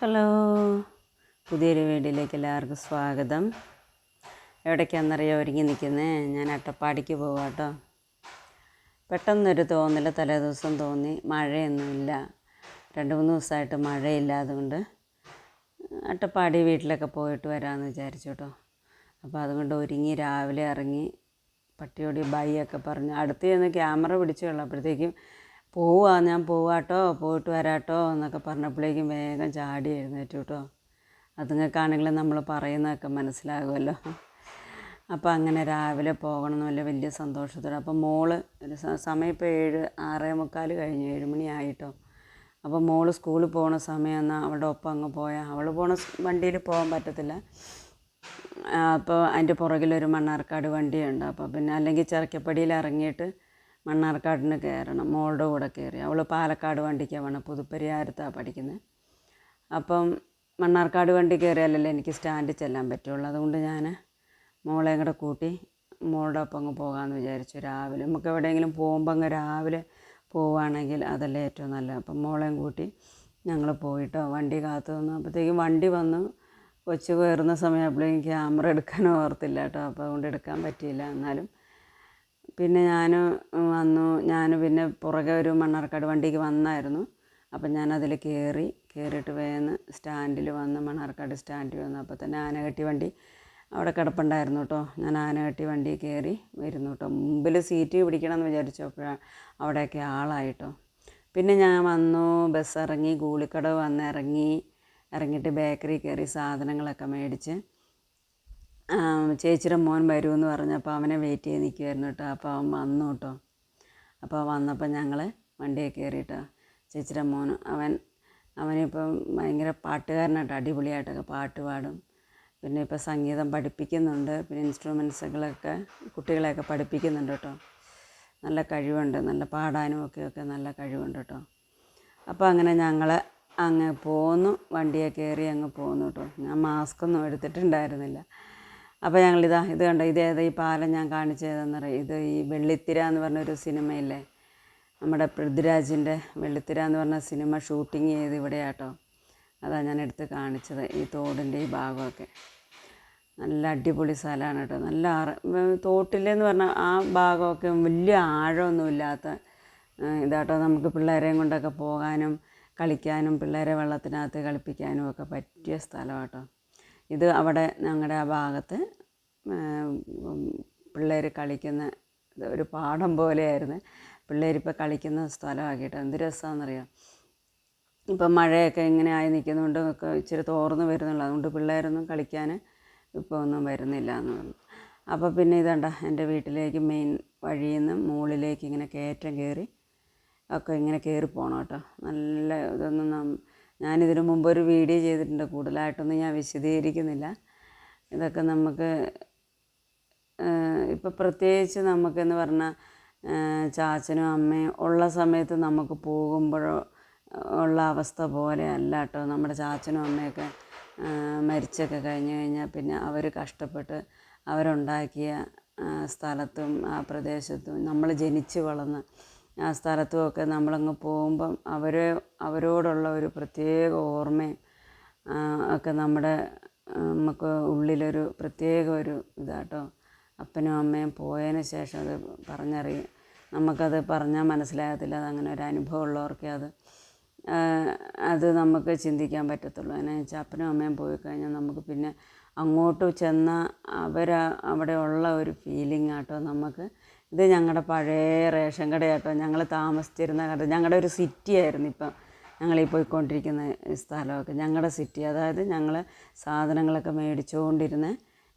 Hello. പുതിയൊരു വീഡിയോയിലേക്ക് എല്ലാവർക്കും സ്വാഗതം. എവിടേക്കാണെന്നറിയാം ഒരുങ്ങി നിൽക്കുന്നേ? ഞാൻ അട്ടപ്പാടിക്ക് പോവാം കേട്ടോ പെട്ടെന്നൊരു തോന്നൽ തലേദിവസം തോന്നി. മഴയൊന്നുമില്ല. രണ്ട് മൂന്ന് ദിവസമായിട്ട് മഴയില്ലാതുകൊണ്ട് അട്ടപ്പാടി വീട്ടിലൊക്കെ പോയിട്ട് വരാമെന്ന് വിചാരിച്ചു കേട്ടോ അപ്പോൾ അതുകൊണ്ട് ഒരുങ്ങി രാവിലെ ഇറങ്ങി പട്ടിയോടി ബൈ ഒക്കെ പറഞ്ഞ് അടുത്ത് ചെന്ന് ക്യാമറ പിടിച്ചു അപ്പോഴത്തേക്കും പോവാ ഞാൻ പോവാട്ടോ പോയിട്ട് വരാട്ടോ എന്നൊക്കെ പറഞ്ഞപ്പോഴേക്കും വേഗം ചാടി എഴുന്നേറ്റു കേട്ടോ അതുങ്ങൾക്കാണെങ്കിൽ നമ്മൾ പറയുന്നതൊക്കെ മനസ്സിലാകുമല്ലോ. അപ്പോൾ അങ്ങനെ രാവിലെ പോകണം എന്ന് വലിയ സന്തോഷത്തോടെ. അപ്പോൾ മോൾ ഒരു സമയം ഇപ്പോൾ ഏഴ് ആറേ മുക്കാൽ കഴിഞ്ഞ് ഏഴ് മണിയായിട്ടോ അപ്പോൾ മോൾ സ്കൂളിൽ പോകുന്ന സമയം എന്നാൽ അവളുടെ ഒപ്പം അങ്ങ് പോയാൽ അവൾ പോണ വണ്ടിയിൽ പോകാൻ പറ്റത്തില്ല. അപ്പോൾ അതിന്റെ പുറകിലൊരു മണ്ണാർക്കാട് വണ്ടിയുണ്ട്. അപ്പോൾ പിന്നെ അല്ലെങ്കിൽ ചെറുക്കപ്പടിയിൽ ഇറങ്ങിയിട്ട് മണ്ണാർക്കാടിന് കയറണം മോളുടെ കൂടെ കയറി. അവൾ പാലക്കാട് വണ്ടിക്കാണ് വേണം പുതുപ്പരിയാരത്താണ് പഠിക്കുന്നത് അപ്പം മണ്ണാർക്കാട് വണ്ടി കയറിയാലല്ലേ എനിക്ക് സ്റ്റാൻഡിൽ ചെല്ലാൻ പറ്റുള്ളൂ. അതുകൊണ്ട് ഞാൻ മോളെയും കൂടെ കൂട്ടി മോളുടെ ഒപ്പം അങ്ങ് പോകാമെന്ന് വിചാരിച്ചു. രാവിലെ നമുക്ക് എവിടെയെങ്കിലും പോകുമ്പോൾ അങ്ങ് രാവിലെ പോവുകയാണെങ്കിൽ അതല്ലേ ഏറ്റവും നല്ലത്. അപ്പം മോളെയും കൂട്ടി ഞങ്ങൾ പോയിട്ടോ വണ്ടി കാത്തു നിന്നു. അപ്പോഴത്തേക്കും വണ്ടി വന്നു. കൊച്ചു കയറുന്ന സമയമായപ്പോഴേക്കും ക്യാമറ എടുക്കാൻ ഓർത്തില്ല കേട്ടോ. അപ്പോൾ അതുകൊണ്ട് എടുക്കാൻ പറ്റിയില്ല. എന്നാലും പിന്നെ ഞാൻ വന്നു. ഞാൻ പിന്നെ പുറകെ ഒരു മണ്ണാർക്കാട് വണ്ടിക്ക് വന്നായിരുന്നു. അപ്പം ഞാൻ അതിൽ കയറി കയറിയിട്ട് വേഗം സ്റ്റാൻഡിൽ വന്ന് മണ്ണാർക്കാട് സ്റ്റാൻഡിൽ വന്നു. അപ്പോൾ തന്നെ ആനകെട്ടി വണ്ടി അവിടെ കിടപ്പുണ്ടായിരുന്നു കേട്ടോ ഞാൻ ആനകെട്ടി വണ്ടി കയറി വരുന്നു കേട്ടോ മുമ്പിൽ സീറ്റ് പിടിക്കണം എന്ന് വിചാരിച്ചപ്പോഴാണ് അവിടെയൊക്കെ ആളായിട്ടോ പിന്നെ ഞാൻ വന്നു ബസ് ഇറങ്ങി ഗൂളിക്കടവ് വന്ന് ഇറങ്ങി ഇറങ്ങിയിട്ട് ബേക്കറി കയറി സാധനങ്ങളൊക്കെ മേടിച്ച് ചേച്ചിയുടെ മോൻ വരുമെന്ന് പറഞ്ഞപ്പോൾ അവനെ വെയിറ്റ് ചെയ്ത് നിൽക്കുമായിരുന്നു കേട്ടോ. അപ്പോൾ അവൻ വന്നു കേട്ടോ. അപ്പോൾ വന്നപ്പോൾ ഞങ്ങൾ വണ്ടിയിൽ കയറിയിട്ടോ. ചേച്ചിയുടെ മോൻ അവൻ അവനിപ്പം ഭയങ്കര പാട്ടുകാരനായിട്ട് അടിപൊളിയായിട്ടൊക്കെ പാട്ട് പാടും. പിന്നെ ഇപ്പോൾ സംഗീതം പഠിപ്പിക്കുന്നുണ്ട്. പിന്നെ ഇൻസ്ട്രുമെൻസുകളൊക്കെ കുട്ടികളെയൊക്കെ പഠിപ്പിക്കുന്നുണ്ട് കേട്ടോ. നല്ല കഴിവുണ്ട്. നല്ല പാടാനും ഒക്കെ ഒക്കെ നല്ല കഴിവുണ്ട് കേട്ടോ. അപ്പോൾ അങ്ങനെ ഞങ്ങൾ അങ്ങ് പോന്നു. വണ്ടിയെ കയറി അങ്ങ് പോന്നു കേട്ടോ. ഞാൻ മാസ്ക് ഒന്നും എടുത്തിട്ടുണ്ടായിരുന്നില്ല. അപ്പോൾ ഞങ്ങളിതാ ഇത് കണ്ടോ ഇതേതാ ഈ പാലം ഞാൻ കാണിച്ചതെന്നറിയാം ഇത് ഈ വെള്ളിത്തിര എന്ന് പറഞ്ഞൊരു സിനിമയില്ലേ? നമ്മുടെ പൃഥ്വിരാജിന്റെ വെള്ളിത്തിര എന്ന് പറഞ്ഞ സിനിമ ഷൂട്ടിങ് ചെയ്ത് ഇവിടെയാട്ടോ. അതാ ഞാൻ എടുത്ത് കാണിച്ചത് ഈ തോടിന്റെ ഈ ഭാഗമൊക്കെ. നല്ല അടിപൊളി സ്ഥലമാണ് കേട്ടോ നല്ല ആറ് തോട്ടിലെന്ന് പറഞ്ഞാൽ ആ ഭാഗമൊക്കെ വലിയ ആഴമൊന്നുമില്ലാത്ത ഇതാട്ടോ. നമുക്ക് പിള്ളേരെയും കൊണ്ടൊക്കെ പോകാനും കളിക്കാനും പിള്ളേരെ വെള്ളത്തിനകത്ത് കളിപ്പിക്കാനും ഒക്കെ പറ്റിയ സ്ഥലമാട്ടോ. ഇത് അവിടെ ഞങ്ങളുടെ ആ ഭാഗത്ത് പിള്ളേർ കളിക്കുന്ന ഒരു പാടം പോലെയായിരുന്നു. പിള്ളേരിപ്പോൾ കളിക്കുന്ന സ്ഥലമാക്കിയിട്ട് എന്ത് രസമാണെന്നറിയാം ഇപ്പം മഴയൊക്കെ ഇങ്ങനെ ആയി നിൽക്കുന്നതുകൊണ്ട് ഒക്കെ ഇച്ചിരി തോർന്ന് വരുന്നുള്ളൂ. അതുകൊണ്ട് പിള്ളേരൊന്നും കളിക്കാൻ ഇപ്പോൾ ഒന്നും വരുന്നില്ല എന്ന് പറഞ്ഞു. അപ്പോൾ പിന്നെ ഇതണ്ട എന്റെ വീട്ടിലേക്ക് മെയിൻ വഴിയിൽ നിന്ന് മുകളിലേക്ക് ഇങ്ങനെ കയറ്റം കയറി ഒക്കെ ഇങ്ങനെ കയറി പോകണം കേട്ടോ. നല്ല ഇതൊന്നും ഞാനിതിനു മുമ്പ് ഒരു വീഡിയോ ചെയ്തിട്ടുണ്ട്. കൂടുതലായിട്ടൊന്നും ഞാൻ വിശദീകരിക്കുന്നില്ല. ഇതൊക്കെ നമുക്ക് ഇപ്പോൾ പ്രത്യേകിച്ച് നമുക്കെന്ന് പറഞ്ഞാൽ ചാച്ചനും അമ്മയും ഉള്ള സമയത്ത് നമുക്ക് പോകുമ്പോഴോ ഉള്ള അവസ്ഥ പോലെ അല്ല കേട്ടോ നമ്മുടെ ചാച്ചനും അമ്മയൊക്കെ മരിച്ചൊക്കെ കഴിഞ്ഞ് കഴിഞ്ഞാൽ പിന്നെ അവർ കഷ്ടപ്പെട്ട് അവരുണ്ടാക്കിയ സ്ഥലത്തും ആ പ്രദേശത്തും നമ്മൾ ജനിച്ച് വളർന്ന ആ സ്ഥലത്തുമൊക്കെ നമ്മളങ്ങ് പോകുമ്പം അവർ അവരോടുള്ള ഒരു പ്രത്യേക ഓർമ്മയും ഒക്കെ നമ്മുടെ നമുക്ക് ഉള്ളിലൊരു പ്രത്യേക ഒരു ഇതാട്ടോ. അപ്പനും അമ്മയും പോയതിന് ശേഷം അത് പറഞ്ഞറിയും. നമുക്കത് പറഞ്ഞാൽ മനസ്സിലാകത്തില്ല. അങ്ങനെ ഒരു അനുഭവം ഉള്ളവർക്കേ അത് അത് നമുക്ക് ചിന്തിക്കാൻ പറ്റത്തുള്ളൂ. അതിനെ വെച്ചാൽ അപ്പനും അമ്മയും പോയി കഴിഞ്ഞാൽ നമുക്ക് പിന്നെ അങ്ങോട്ട് ചെന്നാൽ അവർ അവിടെ ഉള്ള ഒരു ഫീലിംഗ് ആട്ടോ നമുക്ക് ഇത് ഞങ്ങളുടെ പഴയ റേഷൻ കടയാട്ടോ. ഞങ്ങൾ താമസിച്ചിരുന്ന കട. ഞങ്ങളുടെ ഒരു സിറ്റി ആയിരുന്നു ഇപ്പം. ഞങ്ങളീ പോയിക്കൊണ്ടിരിക്കുന്ന സ്ഥലമൊക്കെ. ഞങ്ങളുടെ സിറ്റി അതായത് ഞങ്ങൾ സാധനങ്ങളൊക്കെ മേടിച്ചുകൊണ്ടിരുന്ന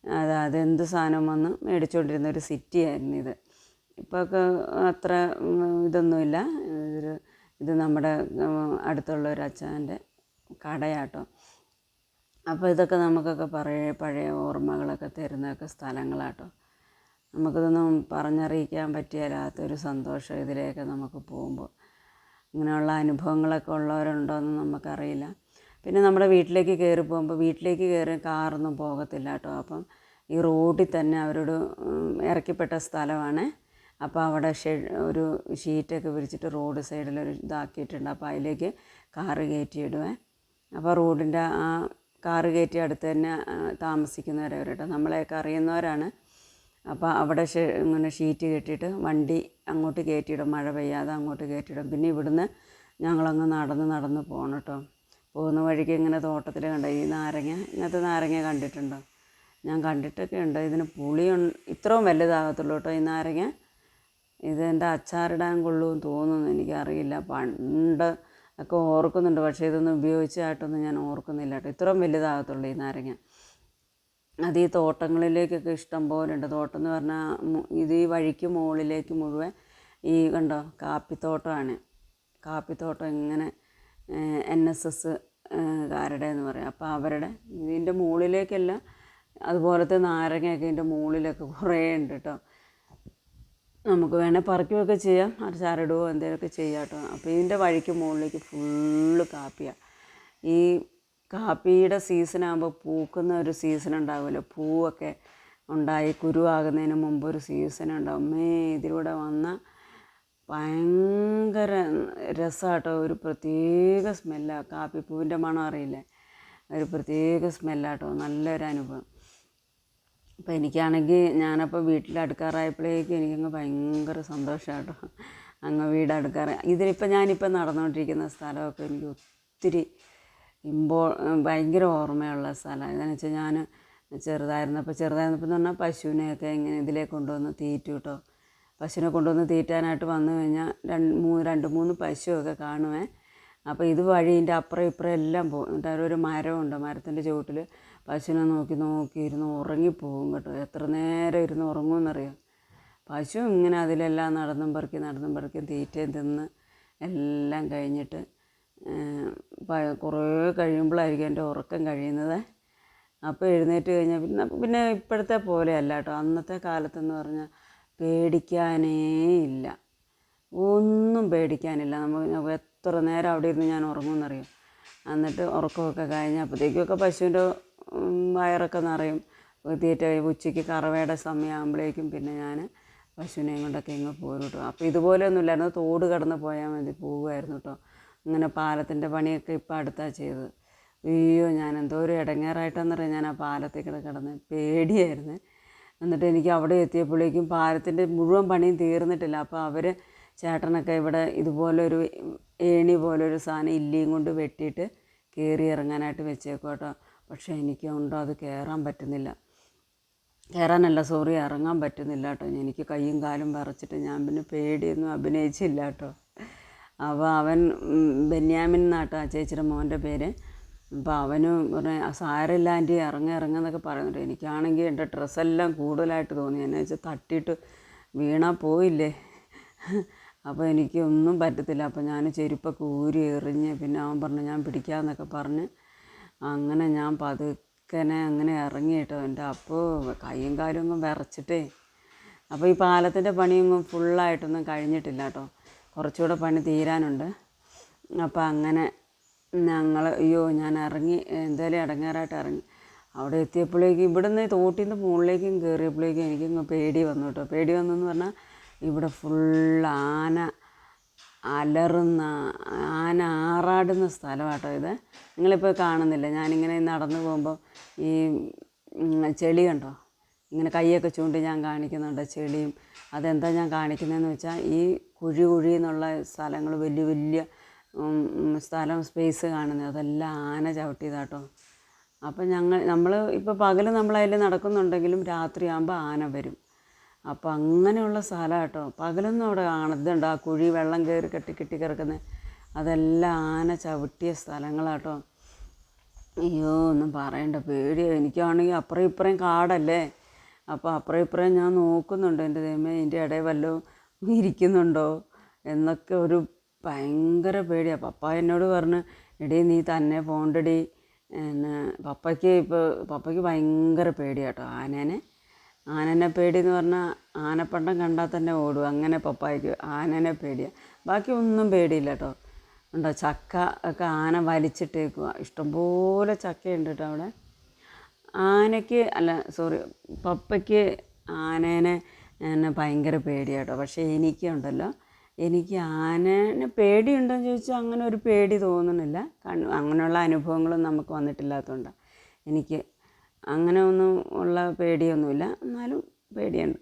അതായത് എന്ത് സാധനം വന്ന് മേടിച്ചുകൊണ്ടിരുന്ന ഒരു സിറ്റി ആയിരുന്നു ഇത്. ഇപ്പോഴൊക്കെ അത്ര ഇതൊന്നുമില്ല. ഒരു ഇത് നമ്മുടെ അടുത്തുള്ള ഒരു അച്ഛന്റെ കടയാട്ടോ. അപ്പോൾ ഇതൊക്കെ നമുക്കൊക്കെ പഴയ പഴയ ഓർമ്മകളൊക്കെ തരുന്നതൊക്കെ സ്ഥലങ്ങളാട്ടോ. നമുക്കിതൊന്നും പറഞ്ഞറിയിക്കാൻ പറ്റിയാലാത്തൊരു സന്തോഷം ഇതിലേക്ക് നമുക്ക് പോകുമ്പോൾ. ഇങ്ങനെയുള്ള അനുഭവങ്ങളൊക്കെ ഉള്ളവരുണ്ടോ എന്ന് നമുക്കറിയില്ല. പിന്നെ നമ്മുടെ വീട്ടിലേക്ക് കയറി പോകുമ്പോൾ വീട്ടിലേക്ക് കയറി കാറൊന്നും പോകത്തില്ല കേട്ടോ. അപ്പം ഈ റോഡിൽ തന്നെ അവരോട് ഇറക്കിപ്പെട്ട സ്ഥലമാണ്. അപ്പോൾ അവിടെ ഷെഡ് ഒരു ഷീറ്റൊക്കെ വിരിച്ചിട്ട് റോഡ് സൈഡിൽ ഒരു ഇതാക്കിയിട്ടുണ്ട്. അപ്പോൾ അതിലേക്ക് കാറ് കയറ്റിയിടുവേ. അപ്പോൾ റോഡിന്റെ ആ കാറ് കയറ്റി അടുത്ത് തന്നെ ആ, താമസിക്കുന്നവരവർ നമ്മളെയൊക്കെ അറിയുന്നവരാണ്. അപ്പോൾ അവിടെ ഇങ്ങനെ ഷീറ്റ് കെട്ടിയിട്ട് വണ്ടി അങ്ങോട്ട് കയറ്റിയിടും മഴ പെയ്യാതെ അങ്ങോട്ട് കയറ്റിയിടും പിന്നെ ഇവിടുന്ന് ഞങ്ങളങ്ങ് നടന്ന് നടന്ന് പോകണം കേട്ടോ പോകുന്ന വഴിക്ക് ഇങ്ങനെ തോട്ടത്തിൽ കണ്ട ഈ നാരങ്ങ ഇങ്ങനത്തെ നാരങ്ങ കണ്ടിട്ടുണ്ടോ? ഞാൻ കണ്ടിട്ടൊക്കെ ഉണ്ട്. ഇതിന് പുളി ഇത്രയും വലുതാകത്തുള്ളൂ കേട്ടോ ഈ നാരങ്ങ. ഇത് എന്റെ അച്ചാറിടാൻ കൊള്ളുമെന്ന് തോന്നുന്നു എനിക്കറിയില്ല. പണ്ട് ഒക്കെ ഓർക്കുന്നുണ്ട് പക്ഷേ ഇതൊന്നും ഉപയോഗിച്ചായിട്ടൊന്നും ഞാൻ ഓർക്കുന്നില്ല കേട്ടോ ഇത്രയും വലുതാകത്തുള്ളൂ ഈ നാരങ്ങ. അത് ഈ തോട്ടങ്ങളിലേക്കൊക്കെ ഇഷ്ടം പോലെ ഉണ്ട് തോട്ടം എന്ന് പറഞ്ഞാൽ ഇത് ഈ വഴിക്ക് മുകളിലേക്ക് മുഴുവൻ ഈ കണ്ടോ കാപ്പിത്തോട്ടമാണ് കാപ്പിത്തോട്ടം ഇങ്ങനെ എൻ എസ് എസ് കാരുടെ എന്ന് പറയും. അപ്പോൾ അവരുടെ ഇതിന്റെ മുകളിലേക്കെല്ലാം അതുപോലത്തെ നാരങ്ങയൊക്കെ ഇതിന്റെ മുകളിലൊക്കെ കുറേ ഉണ്ട് കേട്ടോ നമുക്ക് വേണേൽ പറിക്കുകയൊക്കെ ചെയ്യാം. അച്ചാറിടുകയോ എന്തെങ്കിലുമൊക്കെ ചെയ്യാം കേട്ടോ അപ്പോൾ ഇതിന്റെ വഴിക്ക് മുകളിലേക്ക് ഫുള്ള് കാപ്പിയാണ് ഈ കാപ്പിയുടെ സീസണാകുമ്പോൾ പൂക്കുന്ന ഒരു സീസൺ ഉണ്ടാകുമല്ലോ പൂവൊക്കെ ഉണ്ടായി കുരുവാകുന്നതിന് മുമ്പ് ഒരു സീസൺ ഉണ്ടാവും മേ ഇതിലൂടെ വന്ന ഭയങ്കര രസമാട്ടോ ഒരു പ്രത്യേക സ്മെല്ലാണ് കാപ്പിപ്പൂവിന്റെ മണം അറിയില്ലേ? ഒരു പ്രത്യേക സ്മെല്ലാട്ടോ. നല്ലൊരു അനുഭവം. അപ്പോൾ എനിക്കാണെങ്കിൽ ഞാനപ്പോൾ വീട്ടിൽ അടുക്കാറായപ്പോഴേക്ക് എനിക്കങ്ങ് ഭയങ്കര സന്തോഷമാട്ടോ അങ്ങ് വീട് അടുക്കാറ് ഇതിലിപ്പോൾ ഞാനിപ്പോൾ നടന്നുകൊണ്ടിരിക്കുന്ന സ്ഥലമൊക്കെ എനിക്ക് ഒത്തിരി ഇമ്പോ ഭയങ്കര ഓർമ്മയുള്ള സ്ഥലമാണ് എന്താണെന്ന് വെച്ചാൽ ഞാൻ ചെറുതായിരുന്നപ്പോൾ ചെറുതായിരുന്നപ്പോൾ എന്ന് പറഞ്ഞാൽ പശുവിനെയൊക്കെ ഇങ്ങനെ ഇതിലേക്ക് കൊണ്ടുവന്ന് തീറ്റു കേട്ടോ പശുവിനെ കൊണ്ടുവന്ന് തീറ്റാനായിട്ട് വന്നു കഴിഞ്ഞാൽ രണ്ട് മൂന്ന് രണ്ട് മൂന്ന് പശുവൊക്കെ കാണുമേ അപ്പോൾ ഇത് വഴി ഇതിന്റെ അപ്പുറം ഇപ്പുറം എല്ലാം പോകും. എന്നിട്ട് അവരൊരു മരമുണ്ട്. മരത്തിന്റെ ചുവട്ടിൽ പശുവിനെ നോക്കി നോക്കി ഇരുന്ന് ഉറങ്ങിപ്പോകും കേട്ടോ. എത്ര നേരം ഇരുന്ന് ഉറങ്ങുമെന്നറിയാം? പശു ഇങ്ങനെ അതിലെല്ലാം നടന്നും പെറുക്കി നടന്നും പെറുക്കി തീറ്റയും തിന്ന് എല്ലാം കഴിഞ്ഞിട്ട് കുറേ കഴിയുമ്പോഴായിരിക്കും എന്റെ ഉറക്കം കഴിയുന്നത്. അപ്പോൾ എഴുന്നേറ്റ് കഴിഞ്ഞാൽ പിന്നെ പിന്നെ ഇപ്പോഴത്തെ പോലെയല്ല കേട്ടോ. അന്നത്തെ കാലത്തെന്ന് പറഞ്ഞാൽ പേടിക്കാനേ ഇല്ല. ഒന്നും പേടിക്കാനില്ല. നമുക്ക് എത്ര നേരം അവിടെ ഇരുന്ന് ഞാൻ ഉറങ്ങുമെന്നറിയും? എന്നിട്ട് ഉറക്കമൊക്കെ കഴിഞ്ഞപ്പോഴത്തേക്കൊക്കെ പശുവിന്റെ വയറൊക്കെ നിറയും. തീറ്റ ഉച്ചയ്ക്ക് കറവയുടെ സമയമാകുമ്പോഴേക്കും പിന്നെ ഞാൻ പശുവിനെയും കൊണ്ടൊക്കെ ഇങ്ങ് പോരും കേട്ടോ. അപ്പോൾ ഇതുപോലെ ഒന്നുമില്ലായിരുന്നു തോട് കടന്ന് പോയാൽ മതി പോവുമായിരുന്നു കേട്ടോ. ഇങ്ങനെ പാലത്തിന്റെ പണിയൊക്കെ ഇപ്പോൾ അടുത്താണ് ചെയ്തത്. അയ്യോ ഞാൻ എന്തോ ഒരു ഇടങ്ങേറായിട്ടെന്നറിയാം ഞാൻ ആ പാലത്തിൽ കൂടെ കിടന്ന്. പേടിയായിരുന്നു. എന്നിട്ട് എനിക്ക് അവിടെ എത്തിയപ്പോഴേക്കും പാലത്തിന്റെ മുഴുവൻ പണിയും തീർന്നിട്ടില്ല. അപ്പോൾ അവർ ചേട്ടനൊക്കെ ഇവിടെ ഇതുപോലൊരു ഏണി പോലൊരു സാധനം ഇല്ലിയും കൊണ്ട് വെട്ടിയിട്ട് കയറി ഇറങ്ങാനായിട്ട് വെച്ചേക്കും കേട്ടോ. പക്ഷേ എനിക്ക് ഉണ്ടോ അത് കയറാൻ പറ്റുന്നില്ല. കയറാനല്ല സോറി ഇറങ്ങാൻ പറ്റുന്നില്ല കേട്ടോ. എനിക്ക് കയ്യും കാലും വിറച്ചിട്ട് ഞാൻ പിന്നെ പേടിയൊന്നും അഭിനയിച്ചില്ല കേട്ടോ. അപ്പോൾ അവൻ ബെന്യാമിൻ എന്നാട്ടോ ആ ചേച്ചിയുടെ മോന്റെ പേര്. അപ്പോൾ അവന് പറഞ്ഞ സാരമില്ല ആന്റി ഇറങ്ങി ഇറങ്ങുന്നൊക്കെ പറയുന്നുണ്ട്. എനിക്കാണെങ്കിൽ എന്റെ ഡ്രസ്സെല്ലാം കൂടുതലായിട്ട് തോന്നി. എന്നു വെച്ചാൽ തട്ടിയിട്ട് വീണാൽ പോയില്ലേ? അപ്പോൾ എനിക്കൊന്നും പറ്റത്തില്ല. അപ്പോൾ ഞാൻ ചെരുപ്പൊക്കെ ഊരി എറിഞ്ഞ് പിന്നെ അവൻ പറഞ്ഞു ഞാൻ പിടിക്കാമെന്നൊക്കെ പറഞ്ഞ് അങ്ങനെ ഞാൻ പതുക്കനെ അങ്ങനെ ഇറങ്ങി കേട്ടോ. എന്റെ അപ്പോൾ കൈയും കാലും ഒന്നും വിറച്ചിട്ടേ. അപ്പോൾ ഈ പാലത്തിന്റെ പണിയൊന്നും ഫുള്ളായിട്ടൊന്നും കഴിഞ്ഞിട്ടില്ല കേട്ടോ. കുറച്ചുകൂടെ പണി തീരാനുണ്ട്. അപ്പോൾ അങ്ങനെ ഞങ്ങൾ അയ്യോ ഞാൻ ഇറങ്ങി എന്തായാലും ഇടങ്ങേറായിട്ട് ഇറങ്ങി. അവിടെ എത്തിയപ്പോഴേക്കും ഇവിടുന്ന് തോട്ടിൽ നിന്ന് മുകളിലേക്കും കയറിയപ്പോഴേക്കും എനിക്കങ്ങ് പേടി വന്നു കേട്ടോ. പേടി വന്നെന്ന് പറഞ്ഞാൽ ഇവിടെ ഫുൾ ആന അലറുന്ന ആന ആറാടുന്ന സ്ഥലമാട്ടോ ഇത്. നിങ്ങളിപ്പോൾ കാണുന്നില്ല. ഞാനിങ്ങനെ നടന്നു പോകുമ്പോൾ ഈ ചെളി കണ്ടോ? ഇങ്ങനെ കൈയൊക്കെ ചൂണ്ടി ഞാൻ കാണിക്കുന്നുണ്ട് ചെളിയും. അതെന്താ ഞാൻ കാണിക്കുന്നതെന്ന് വെച്ചാൽ ഈ കുഴി കുഴി എന്നുള്ള സ്ഥലങ്ങൾ വലിയ വലിയ സ്ഥലം സ്പേസ് കാണുന്നത്. അതെല്ലാം ആന ചവിട്ടിയതാട്ടോ. അപ്പം ഞങ്ങൾ നമ്മൾ ഇപ്പോൾ പകൽ നമ്മളതിൽ നടക്കുന്നുണ്ടെങ്കിലും രാത്രിയാകുമ്പോൾ ആന വരും. അപ്പോൾ അങ്ങനെയുള്ള സ്ഥലം കേട്ടോ പകലൊന്നും അവിടെ കാണുന്നുണ്ട് ആ കുഴി വെള്ളം കയറി കെട്ടി കെട്ടി കിടക്കുന്നത് അതെല്ലാം ആന ചവിട്ടിയ സ്ഥലങ്ങളാട്ടോ. അയ്യോ ഒന്നും പറയണ്ട പേടിയോ. എനിക്കാണെങ്കിൽ അപ്പുറം ഇപ്പുറം കാടല്ലേ? അപ്പോൾ അപ്പുറം ഇപ്പുറം ഞാൻ നോക്കുന്നുണ്ട് എന്റെ ദൈവമേ ഇതിന്റെ ഇടയിൽ വല്ലതും ഇരിക്കുന്നുണ്ടോ? എന്നൊക്കെ ഒരു ഭയങ്കര പേടിയാണ് പപ്പ എന്നോട് പറഞ്ഞ് എടീ നീ തന്നെ പോണ്ടടി. എന്നെ പപ്പയ്ക്ക് ഇപ്പോൾ പപ്പയ്ക്ക് ഭയങ്കര പേടിയാട്ടോ ആനേനെ ആനനെ പേടി എന്ന് പറഞ്ഞാൽ ആനപ്പണ്ടം കണ്ടാൽ തന്നെ ഓടും. അങ്ങനെ പപ്പായ്ക്ക് ആനനെ പേടിയാണ് ബാക്കി ഒന്നും പേടിയില്ല കേട്ടോ. ഉണ്ടോ? ചക്ക ഒക്കെ ആന വലിച്ചിട്ടേക്കുക ഇഷ്ടംപോലെ ചക്കയുണ്ട് കേട്ടോ അവിടെ. ആനയ്ക്ക് അല്ല സോറി പപ്പയ്ക്ക് ആനേനെ എന്നെ ഭയങ്കര പേടിയാട്ടോ. പക്ഷേ എനിക്കുണ്ടല്ലോ. എനിക്ക് ആനേനെ പേടിയുണ്ടോയെന്ന് ചോദിച്ചാൽ അങ്ങനെ ഒരു പേടി തോന്നുന്നില്ല. അങ്ങനെയുള്ള അനുഭവങ്ങളും നമുക്ക് വന്നിട്ടില്ലാത്തതുകൊണ്ടാണ് എനിക്ക് അങ്ങനെ ഒന്നും ഉള്ള പേടിയൊന്നുമില്ല. എന്നാലും പേടിയുണ്ട്.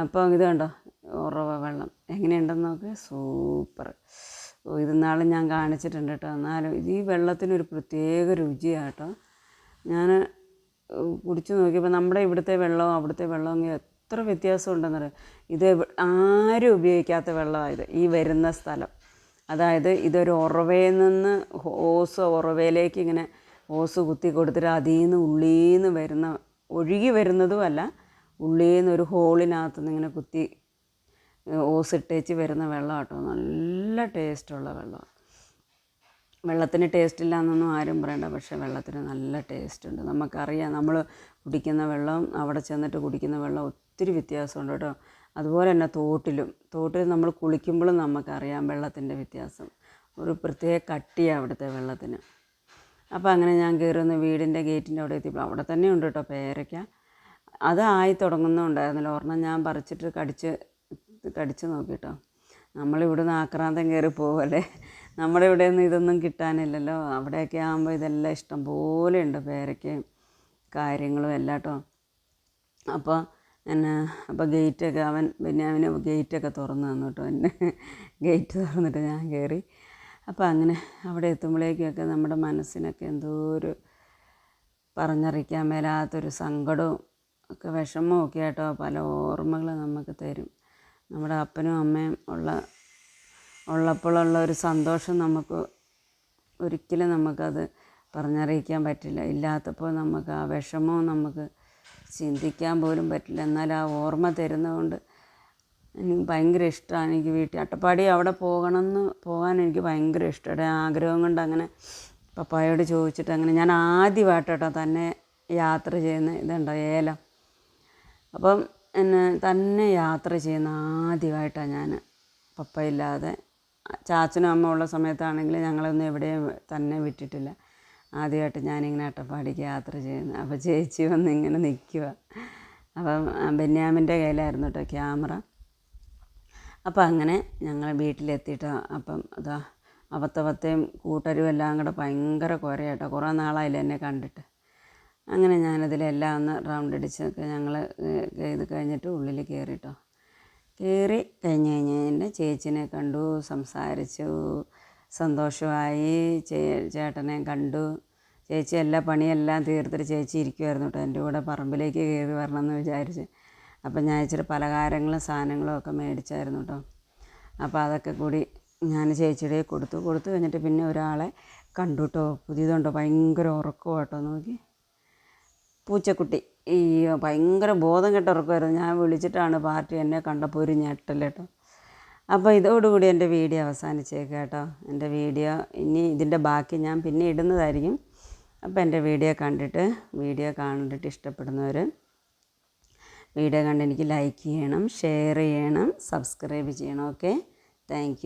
അപ്പോൾ ഇത് കണ്ടോ? ഉറവ വെള്ളം. എങ്ങനെയുണ്ടെന്ന് നോക്ക്. സൂപ്പർ. ഇത് നാളെ ഞാൻ കാണിച്ചിട്ടുണ്ട് കേട്ടോ. എന്നാലും ഇത് ഈ വെള്ളത്തിനൊരു പ്രത്യേക രുചിയാട്ടോ. ഞാൻ കുടിച്ചു നോക്കിയപ്പോൾ നമ്മുടെ ഇവിടുത്തെ വെള്ളവും അവിടുത്തെ വെള്ളവും എത്ര വ്യത്യാസം ഉണ്ടെന്നറിയാം ഇത് ആരും ഉപയോഗിക്കാത്ത വെള്ളമാണ് ഇത് ഈ വരുന്ന സ്ഥലം. അതായത് ഇതൊരു ഉറവയിൽ നിന്ന് ഓസ് ഉറവയിലേക്ക് ഇങ്ങനെ ഓസ് കുത്തി കൊടുത്തിട്ട് അതിൽ നിന്ന് ഉള്ളിൽ നിന്ന് വരുന്ന ഒഴുകി വരുന്നതുമല്ല ഉള്ളിൽ നിന്ന് ഒരു ഹോളിനകത്ത് നിന്ന് ഇങ്ങനെ കുത്തി ഓസ് ഇട്ടേച്ച് വരുന്ന വെള്ളം കേട്ടോ നല്ല ടേസ്റ്റുള്ള വെള്ളമാണ് വെള്ളത്തിന് ടേസ്റ്റ് ഇല്ല എന്നൊന്നും ആരും പറയണ്ട. പക്ഷേ വെള്ളത്തിന് നല്ല ടേസ്റ്റ് ഉണ്ട്. നമുക്കറിയാം നമ്മൾ കുടിക്കുന്ന വെള്ളം അവിടെ ചെന്നിട്ട് കുടിക്കുന്ന വെള്ളം ഒത്തിരി വ്യത്യാസമുണ്ട് കേട്ടോ. അതുപോലെ തന്നെ തോട്ടിലും. തോട്ടിൽ നമ്മൾ കുളിക്കുമ്പോഴും നമുക്കറിയാം വെള്ളത്തിന്റെ വ്യത്യാസം. ഒരു പ്രത്യേക കട്ടിയാണ് അവിടുത്തെ വെള്ളത്തിന്. അപ്പോൾ അങ്ങനെ ഞാൻ കയറുന്ന വീടിന്റെ ഗേറ്റിന്റെ അവിടെ എത്തിയപ്പോൾ അവിടെ തന്നെ ഉണ്ട് കേട്ടോ പേരയ്ക്ക. അത് ആയി തുടങ്ങുന്നുണ്ടായിരുന്നില്ല. ഒരെണ്ണം ഞാൻ പറിച്ചിട്ട് കടിച്ച് കടിച്ച് നോക്കി കേട്ടോ. നമ്മളിവിടുന്ന് ആക്രാന്തം കയറി പോവല്ലേ? നമ്മുടെ ഇവിടെ ഒന്നും ഇതൊന്നും കിട്ടാനില്ലല്ലോ. അവിടെയൊക്കെ ആകുമ്പോൾ ഇതെല്ലാം ഇഷ്ടം പോലെ ഉണ്ട്. പേരയ്ക്കയും കാര്യങ്ങളും എല്ലാം കേട്ടോ അപ്പോൾ എന്നെ അപ്പോൾ ഗേറ്റൊക്കെ അവൻ പിന്നെ അവന് ഗേറ്റൊക്കെ തുറന്ന് തന്നു കേട്ടോ എന്നെ ഗേറ്റ് തുറന്നിട്ട് ഞാൻ കയറി അപ്പോൾ അങ്ങനെ അവിടെ എത്തുമ്പോഴേക്കൊക്കെ നമ്മുടെ മനസ്സിനൊക്കെ എന്തോ ഒരു പറഞ്ഞറിയിക്കാൻ മേലാത്തൊരു സങ്കടവും ഒക്കെ വിഷമവും ഒക്കെ ആയിട്ടോ പല ഓർമ്മകൾ നമുക്ക് തരും. നമ്മുടെ അപ്പനും അമ്മയും ഉള്ള ഉള്ളപ്പോഴുള്ള ഒരു സന്തോഷം നമുക്ക് ഒരിക്കലും നമുക്കത് പറഞ്ഞറിയിക്കാൻ പറ്റില്ല. ഇല്ലാത്തപ്പോൾ നമുക്ക് ആ വിഷമവും നമുക്ക് ചിന്തിക്കാൻ പോലും പറ്റില്ല. എന്നാൽ ആ ഓർമ്മ തരുന്നതുകൊണ്ട് എനിക്ക് ഭയങ്കര ഇഷ്ടമാണ്. എനിക്ക് വീട്ടിൽ അട്ടപ്പാടി അവിടെ പോകണമെന്ന് പോകാൻ എനിക്ക് ഭയങ്കര ഇഷ്ടമാണ് ആഗ്രഹം കൊണ്ട് അങ്ങനെ പപ്പായോട് ചോദിച്ചിട്ട് അങ്ങനെ ഞാൻ ആദ്യമായിട്ടോ തന്നെ യാത്ര ചെയ്യുന്ന ഇതുണ്ടോ ഏലം. അപ്പം എന്നെ തന്നെ യാത്ര ചെയ്യുന്ന ആദ്യമായിട്ടാണ് ഞാൻ പപ്പയില്ലാതെ ചാച്ചനും അമ്മ ഉള്ള സമയത്താണെങ്കിൽ ഞങ്ങളൊന്നും എവിടെയും തന്നെ വിട്ടിട്ടില്ല. ആദ്യമായിട്ട് ഞാനിങ്ങനെ അട്ടപ്പാടിക്ക് യാത്ര ചെയ്യുന്നു അപ്പോൾ ചേച്ചി വന്ന് ഇങ്ങനെ നിൽക്കുക അപ്പം ബെന്യാമിന്റെ കയ്യിലായിരുന്നു കേട്ടോ ക്യാമറ. അപ്പം അങ്ങനെ ഞങ്ങൾ വീട്ടിലെത്തിയിട്ട് അപ്പം അതാ അവത്തവത്തെയും കൂട്ടരും എല്ലാം കൂടെ ഭയങ്കര കുരയാട്ടോ. കുറേ നാളായില്ല എന്നെ കണ്ടിട്ട്. അങ്ങനെ ഞാനതിലെല്ലാം ഒന്ന് റൗണ്ട് അടിച്ചൊക്കെ ഞങ്ങൾ ഇത് കഴിഞ്ഞിട്ട് ഉള്ളിൽ കയറിട്ടോ കയറി കഴിഞ്ഞ് കഴിഞ്ഞ് എന്റെ ചേച്ചിനെ കണ്ടു സംസാരിച്ചു സന്തോഷമായി. ചേ ചേട്ടനെ കണ്ടു. ചേച്ചി എല്ലാ പണിയെല്ലാം തീർത്തിട്ട് ചേച്ചി ഇരിക്കുമായിരുന്നു കേട്ടോ എന്റെ കൂടെ പറമ്പിലേക്ക് കയറി വരണം എന്ന് വിചാരിച്ച്. അപ്പം ഞാൻ ഇച്ചിരി പലഹാരങ്ങളും സാധനങ്ങളും ഒക്കെ മേടിച്ചായിരുന്നു കേട്ടോ. അപ്പോൾ അതൊക്കെ കൂടി ഞാൻ ചേച്ചിയുടെ കൊടുത്തു. കൊടുത്തു കഴിഞ്ഞിട്ട് പിന്നെ ഒരാളെ കണ്ടു കേട്ടോ. പുതിയതുണ്ടോ? ഭയങ്കര ഉറക്കമാട്ടോ നോക്കി. പൂച്ചക്കുട്ടി. ഈ ഭയങ്കര ബോധം കെട്ട ഉറക്കമായിരുന്നു. ഞാൻ വിളിച്ചിട്ടാണ് പാർട്ടി എന്നെ കണ്ടപ്പോൾ ഒരു ഞെട്ടൽ കേട്ടോ. അപ്പോൾ ഇതോടുകൂടി എന്റെ വീഡിയോ അവസാനിച്ചേക്കാം കേട്ടോ. എന്റെ വീഡിയോ ഇനി ഇതിന്റെ ബാക്കി ഞാൻ പിന്നെ ഇടുന്നതായിരിക്കും. അപ്പോൾ എന്റെ വീഡിയോ കണ്ടിട്ട് വീഡിയോ കണ്ടിട്ട് ഇഷ്ടപ്പെടുന്നവർ വീഡിയോ കണ്ട് എനിക്ക് ലൈക്ക് ചെയ്യണം ഷെയർ ചെയ്യണം സബ്സ്ക്രൈബ് ചെയ്യണം. ഓക്കെ? താങ്ക്